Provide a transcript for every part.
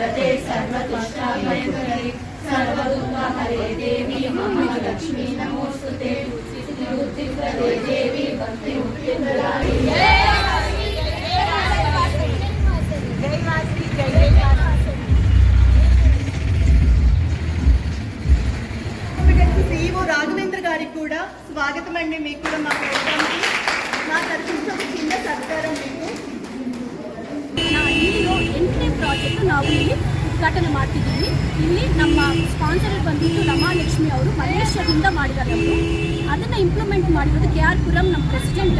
ते सर्वदुष्टाभयङ्करि सर्वदुःखहरे देवी महालक्ष्मी नमोऽस्तु ते बुद्धिप्रदे देवी भक्तिमुक्तिप्रदायिनी సిఇఓ రాఘవేంద్ర గారికి కూడా స్వాగతం అండి మీకు కూడా మా ప్రోగ్రామ్కి నా తరఫు నుంచి ఒక చిన్న సత్కారం మీకు ನಾ ಇಲ್ಲಿರೋ ಎಂಟನೇ ಪ್ರಾಜೆಕ್ಟ್ ನಾವು ಇಲ್ಲಿ ಉದ್ಘಾಟನೆ ಮಾಡ್ತಿದ್ದೀವಿ. ಇಲ್ಲಿ ನಮ್ಮ ಸ್ಪಾನ್ಸರ್ ಬಂದಿದ್ದು ರಮಾಲಕ್ಷ್ಮಿ ಅವರು ಮಲೇಷ್ಯಾದಿಂದ ಮಾಡಿದ್ದಾರೆ ಅವರು ಅದನ್ನು ಇಂಪ್ಲಿಮೆಂಟ್ ಮಾಡಿರೋದು ಕೆ ಆರ್ ಪುರಂ ನಮ್ಮ president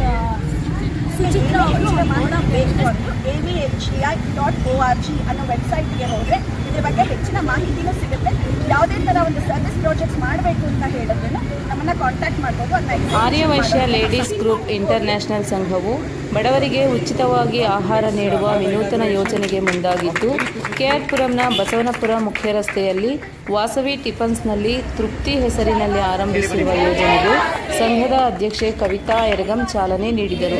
A V H I dot O R G ಅನ್ನೋ ವೆಬ್ಸೈಟ್ಗೆ ಹೋದರೆ ಇದ್ರ ಬಗ್ಗೆ ಹೆಚ್ಚಿನ ಮಾಹಿತಿನೂ ಸಿಗುತ್ತೆ ಯಾವುದೇ ಥರ ಒಂದು ಸರ್ವಿಸ್ ಪ್ರಾಜೆಕ್ಟ್ಸ್ ಮಾಡಬೇಕು ಅಂತ ಹೇಳಿದ್ರೆ ನಮ್ಮನ್ನು ಕಾಂಟ್ಯಾಕ್ಟ್ ಮಾಡ್ಬೋದು ಅದನ್ನ ಆರ್ಯವೈಶ್ಯ ಲೇಡೀಸ್ ಗ್ರೂಪ್ ಇಂಟರ್ನ್ಯಾಷನಲ್ ಸಂಘವು ಬಡವರಿಗೆ ಉಚಿತವಾಗಿ ಆಹಾರ ನೀಡುವ ವಿನೂತನ ಯೋಜನೆಗೆ ಮುಂದಾಗಿದ್ದು ಕೆಆರ್ಪುರಂನ ಬಸವನಪುರ ಮುಖ್ಯ ರಸ್ತೆಯಲ್ಲಿ ವಾಸವಿ ಟಿಫನ್ಸ್ನಲ್ಲಿ ತೃಪ್ತಿ ಹೆಸರಿನಲ್ಲಿ ಆರಂಭಿಸಿರುವ ಯೋಜನೆಗೆ ಸಂಘದ ಅಧ್ಯಕ್ಷೆ ಕವಿತಾ ಎರಗಂ ಚಾಲನೆ ನೀಡಿದರು.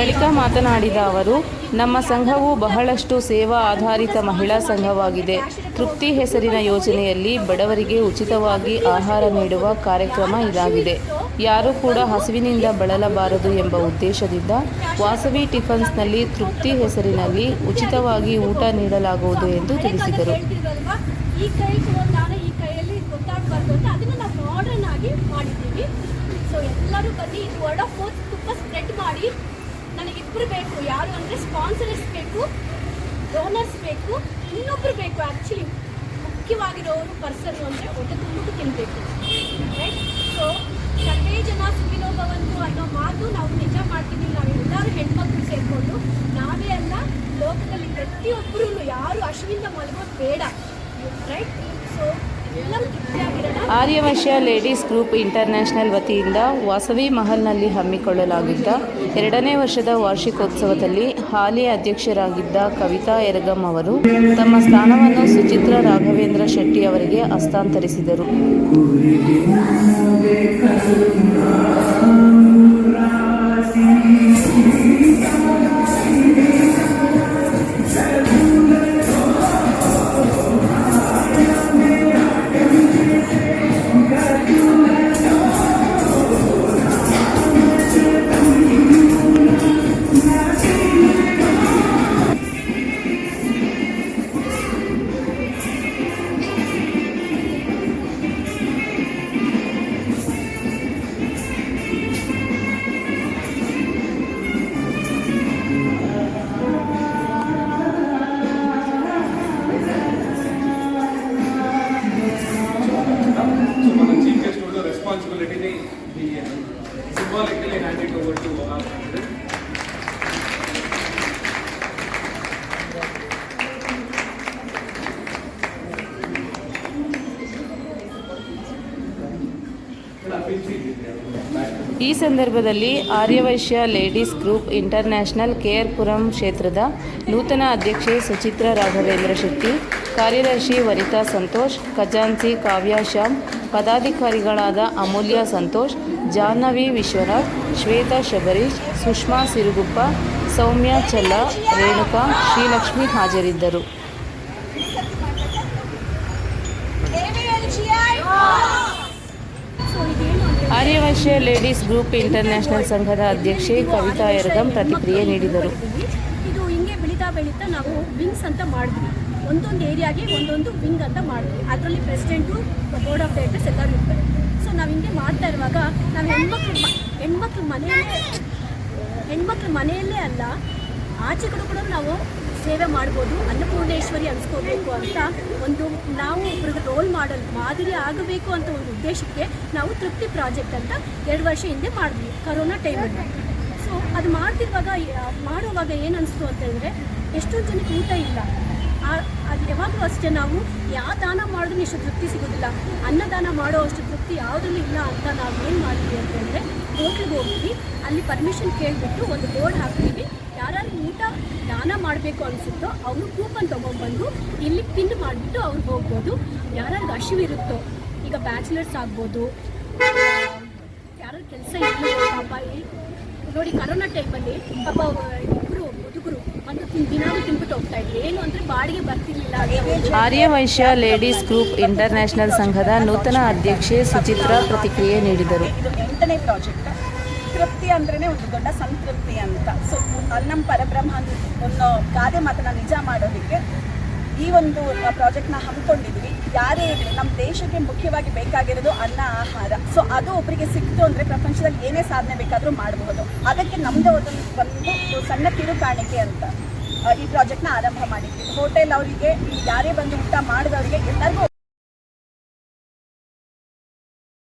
ಬಳಿಕ ಮಾತನಾಡಿದ ಅವರು, ನಮ್ಮ ಸಂಘವು ಬಹಳಷ್ಟು ಸೇವಾ ಆಧಾರಿತ ಮಹಿಳಾ ಸಂಘವಾಗಿದೆ. ತೃಪ್ತಿ ಹೆಸರಿನ ಯೋಜನೆಯಲ್ಲಿ ಬಡವರಿಗೆ ಉಚಿತವಾಗಿ ಆಹಾರ ನೀಡುವ ಕಾರ್ಯಕ್ರಮ ಇದಾಗಿದೆ. ಯಾರೂ ಕೂಡ ಹಸಿವಿನಿಂದ ಬಳಲಬಾರದು ಎಂಬ ಉದ್ದೇಶದಿಂದ ವಾಸವಿ ಟಿಫನ್ಸ್ನಲ್ಲಿ ತೃಪ್ತಿ ಹೆಸರಿನಲ್ಲಿ ಉಚಿತವಾಗಿ ಊಟ ನೀಡಲಾಗುವುದು ಎಂದು ತಿಳಿಸಿದರು ಹೇಳ್ತಿರೋದಲ್ವಾ ಈ ಕೈ ದಾನ ಈ ಕೈಯಲ್ಲಿ ಗೊತ್ತಾಗಬಾರ್ದು ಅಂತ ಅದನ್ನು ನಾವು ಮಾಡರ್ನ್ ಆಗಿ ಮಾಡಿದ್ದೀವಿ ಸೊ ಎಲ್ಲರೂ ಬನ್ನಿ ಇದು ವರ್ಡ್ ಆಫ್ ಮೌತ್ ತುಂಬ ಸ್ಪ್ರೆಡ್ ಮಾಡಿ ನನಗಿಬ್ಬರು ಬೇಕು ಯಾರು ಅಂದರೆ ಸ್ಪಾನ್ಸರ್ಸ್ ಬೇಕು, ಡೋನರ್ಸ್ ಬೇಕು, ಇನ್ನೊಬ್ರು ಬೇಕು ಆ್ಯಕ್ಚುಲಿ ಮುಖ್ಯವಾಗಿರೋರು ಪರ್ಸನ್ ಅಂದರೆ ಹೊಟ್ಟೆ ತುಂಬಿಟ್ಟು ತಿನ್ನಬೇಕು ರೈಟ್ ಸೊ ಸರ್ವೇ ಜನ ಸುಖಿನೋಭವಂತು ಅನ್ನೋ ಮಾತು ನಾವು ನಿಜ ಮಾಡ್ತಿದ್ದೀವಿ ನಾವು ಎಲ್ಲರೂ ಹೆಣ್ಮಕ್ಳು ಸೇರಿಕೊಂಡು ನಾವೇ ಅಲ್ಲ ಲೋಕದಲ್ಲಿ ಪ್ರತಿಯೊಬ್ಬರೂ ಯಾರು ಹಸುವಿಂದ ಮಲಗೋದು ಬೇಡ ರೈಟ್ ಸೊ ಎಲ್ಲರೂ ತೃಪ್ತಿಯಾಗಿರೋಣ ಆರ್ಯವಶ್ಯ ಲೇಡೀಸ್ ಗ್ರೂಪ್ ಇಂಟರ್ನ್ಯಾಷನಲ್ ವತಿಯಿಂದ ವಾಸವಿ ಮಹಲ್ನಲ್ಲಿ ಹಮ್ಮಿಕೊಳ್ಳಲಾಗಿದ್ದ ಎರಡನೇ ವರ್ಷದ ವಾರ್ಷಿಕೋತ್ಸವದಲ್ಲಿ ಹಾಲಿ ಅಧ್ಯಕ್ಷರಾಗಿದ್ದ ಕವಿತಾ ಎರಗಂ ಅವರು ತಮ್ಮ ಸ್ಥಾನವನ್ನು ಸುಚಿತ್ರ ರಾಘವೇಂದ್ರ ಶೆಟ್ಟಿ ಅವರಿಗೆ ಹಸ್ತಾಂತರಿಸಿದರು. ಈ ಸಂದರ್ಭದಲ್ಲಿ Aryavaishya ladies group international KR Puram ಕ್ಷೇತ್ರದ ನೂತನ ಅಧ್ಯಕ್ಷೆ ಸುಚಿತ್ರ ರಾಘವೇಂದ್ರ ಶೆಟ್ಟಿ, ಕಾರ್ಯದರ್ಶಿ ವನಿತಾ ಸಂತೋಷ್, ಖಜಾಂಚಿ ಕಾವ್ಯ ಶ್ಯಾಮ್, ಪದಾಧಿಕಾರಿಗಳಾದ ಅಮೂಲ್ಯ ಸಂತೋಷ್, ಜಾಹ್ನವಿ ವಿಶ್ವನಾಥ್, ಶ್ವೇತಾ ಶಬರೀಶ್, ಸುಷ್ಮಾ ಸಿರುಗುಪ್ಪ, ಸೌಮ್ಯ ಚಲ್ಲ, ರೇಣುಕಾ, ಶ್ರೀಲಕ್ಷ್ಮಿ ಹಾಜರಿದ್ದರು. ಆರ್ಯವೈಶ್ಯ ಲೇಡೀಸ್ ಗ್ರೂಪ್ ಇಂಟರ್ನ್ಯಾಷನಲ್ ಸಂಘದ ಅಧ್ಯಕ್ಷೆ ಕವಿತಾ ಎರಗಂ ಪ್ರತಿಕ್ರಿಯೆ ನೀಡಿದರು. ಇದು ಹಿಂಗೆ ಬೆಳೀತಾ ಬೆಳೀತಾ ನಾವು ವಿಂಗ್ಸ್ ಅಂತ ಮಾಡಿದ್ವಿ. ಒಂದೊಂದು ಏರಿಯಾಗೆ ಒಂದೊಂದು ವಿಂಗ್ ಅಂತ ಮಾಡಿದ್ವಿ. ಅದರಲ್ಲಿ ಪ್ರೆಸಿಡೆಂಟು ಬೋರ್ಡ್ ಆಫ್ ಡೈರೆಕ್ಟರ್ಸ್ ಎಲ್ಲರೂ ಇರ್ತಾರೆ. ಸೊ ನಾವು ಹಿಂಗೆ ಮಾಡ್ತಾ ಇರುವಾಗ ನಾವು ಹೆಣ್ಮಕ್ಳು ಹೆಣ್ಮಕ್ಳು ಮನೆಯಲ್ಲೇ ಹೆಣ್ಮಕ್ಳು ಮನೆಯಲ್ಲೇ ಅಲ್ಲ, ಆಚೆ ಕೂಡ ನಾವು ಸೇವೆ ಮಾಡ್ಬೋದು, ಅನ್ನಪೂರ್ಣೇಶ್ವರಿ ಅನ್ಸ್ಕೋಬೇಕು ಅಂತ ಒಂದು ನಾವು ಒಬ್ರಿಗೆ ರೋಲ್ ಮಾಡಲ್ ಮಾದರಿ ಆಗಬೇಕು ಅಂತ ಒಂದು ಉದ್ದೇಶಕ್ಕೆ ನಾವು ತೃಪ್ತಿ ಪ್ರಾಜೆಕ್ಟ್ ಅಂತ ಎರಡು ವರ್ಷ ಹಿಂದೆ ಮಾಡಿದ್ವಿ ಕರೋನಾ ಟೈಮಲ್ಲಿ ಸೊ ಅದು ಮಾಡ್ತಿರುವಾಗ ಮಾಡುವಾಗ ಏನು ಅನಿಸ್ತು ಅಂತ ಹೇಳಿದ್ರೆ, ಎಷ್ಟೊಂದು ಜನಕ್ಕೆ ಊಟ ಇಲ್ಲ. ಅದು ಯಾವಾಗಲೂ ಅಷ್ಟೇ ನಾವು ಯಾವ ದಾನ ಮಾಡಿದ್ರೂ ಇಷ್ಟು ತೃಪ್ತಿ ಸಿಗೋದಿಲ್ಲ. ಅನ್ನದಾನ ಮಾಡೋ ಅಷ್ಟು ತೃಪ್ತಿ ಯಾವುದರಲ್ಲಿ ಇಲ್ಲ ಅಂತ ನಾವು ಏನು ಮಾಡ್ತೀವಿ ಅಂತಂದರೆ ಹೋಟ್ಲಿಗೆ ಹೋಗ್ತೀವಿ, ಅಲ್ಲಿ ಪರ್ಮಿಷನ್ ಕೇಳಿಬಿಟ್ಟು ಒಂದು ಬೋರ್ಡ್ ಯಾರು ಮಾಡಬೇಕು ಅನಿಸುತ್ತೋ ಅವರು ಕೂಪನ್ ತೊಗೊಂಡ್ಬಂದು ಇಲ್ಲಿ ಪಿನ್ ಮಾಡಿಬಿಟ್ಟು ಅವ್ರು ಹೋಗ್ಬೋದು. ಯಾರ್ಯಾರಿಗೆ ಹಸಿವಿರುತ್ತೋ ಈಗ ಬ್ಯಾಚುಲರ್ಸ್ ಆಗ್ಬೋದು. ಯಾರು ಕೆಲಸ ಇಲ್ಲ ಪಾಪ ನೋಡಿ ಕರೋನಾ ಟೈಮಲ್ಲಿ ಪಾಪ ಇಬ್ಬರು ಹುಡುಗರು ಒಂದು ತಿನ್ ದಿನಾನು ತಿನ್ಬಿಟ್ಟು ಹೋಗ್ತಾ ಇದ್ರು. ಏನು ಅಂದರೆ ಬಾಡಿಗೆ ಬರ್ತಿರ್ಲಿಲ್ಲ. Arya Aryavaishya ladies group international ಸಂಘದ ನೂತನ ಅಧ್ಯಕ್ಷೆ ಸುಚಿತ್ರಾ ಪ್ರತಿಕ್ರಿಯೆ ನೀಡಿದರು. ಎಂಟನೇ ಪ್ರಾಜೆಕ್ಟ್. ತೃಪ್ತಿ ಅಂದ್ರೇನೆ ಒಂದು ದೊಡ್ಡ ಸಂತೃಪ್ತಿ ಅಂತ. ಸೊ ಅಲ್ಲಿ ನಮ್ಮ ಪರಬ್ರಹ್ಮ ಒಂದು ಗಾದೆ ಮಾತನ್ನ ನಿಜ ಮಾಡೋದಕ್ಕೆ ಈ ಒಂದು ಪ್ರಾಜೆಕ್ಟ್ನ ಹಮ್ಮಿಕೊಂಡಿದ್ವಿ ಯಾರೇ ಇರಲಿ ನಮ್ಮ ದೇಶಕ್ಕೆ ಮುಖ್ಯವಾಗಿ ಬೇಕಾಗಿರೋದು ಅನ್ನ, ಆಹಾರ. ಸೊ ಅದು ಒಬ್ಬರಿಗೆ ಸಿಕ್ತು ಅಂದರೆ ಪ್ರಪಂಚದಲ್ಲಿ ಏನೇ ಸಾಧನೆ ಬೇಕಾದರೂ ಮಾಡಬಹುದು. ಅದಕ್ಕೆ ನಮ್ಮದೇ ಒಂದು ಒಂದು ಸಣ್ಣ ಕಿರು ಕಾಣಿಕೆ ಅಂತ ಈ ಪ್ರಾಜೆಕ್ಟ್ನ ಆರಂಭ ಮಾಡಿದ್ವಿ. ಹೋಟೆಲ್ ಅವರಿಗೆ ಯಾರೇ ಬಂದು ಊಟ ಮಾಡಿದವರಿಗೆ ಎಲ್ಲರಿಗೂ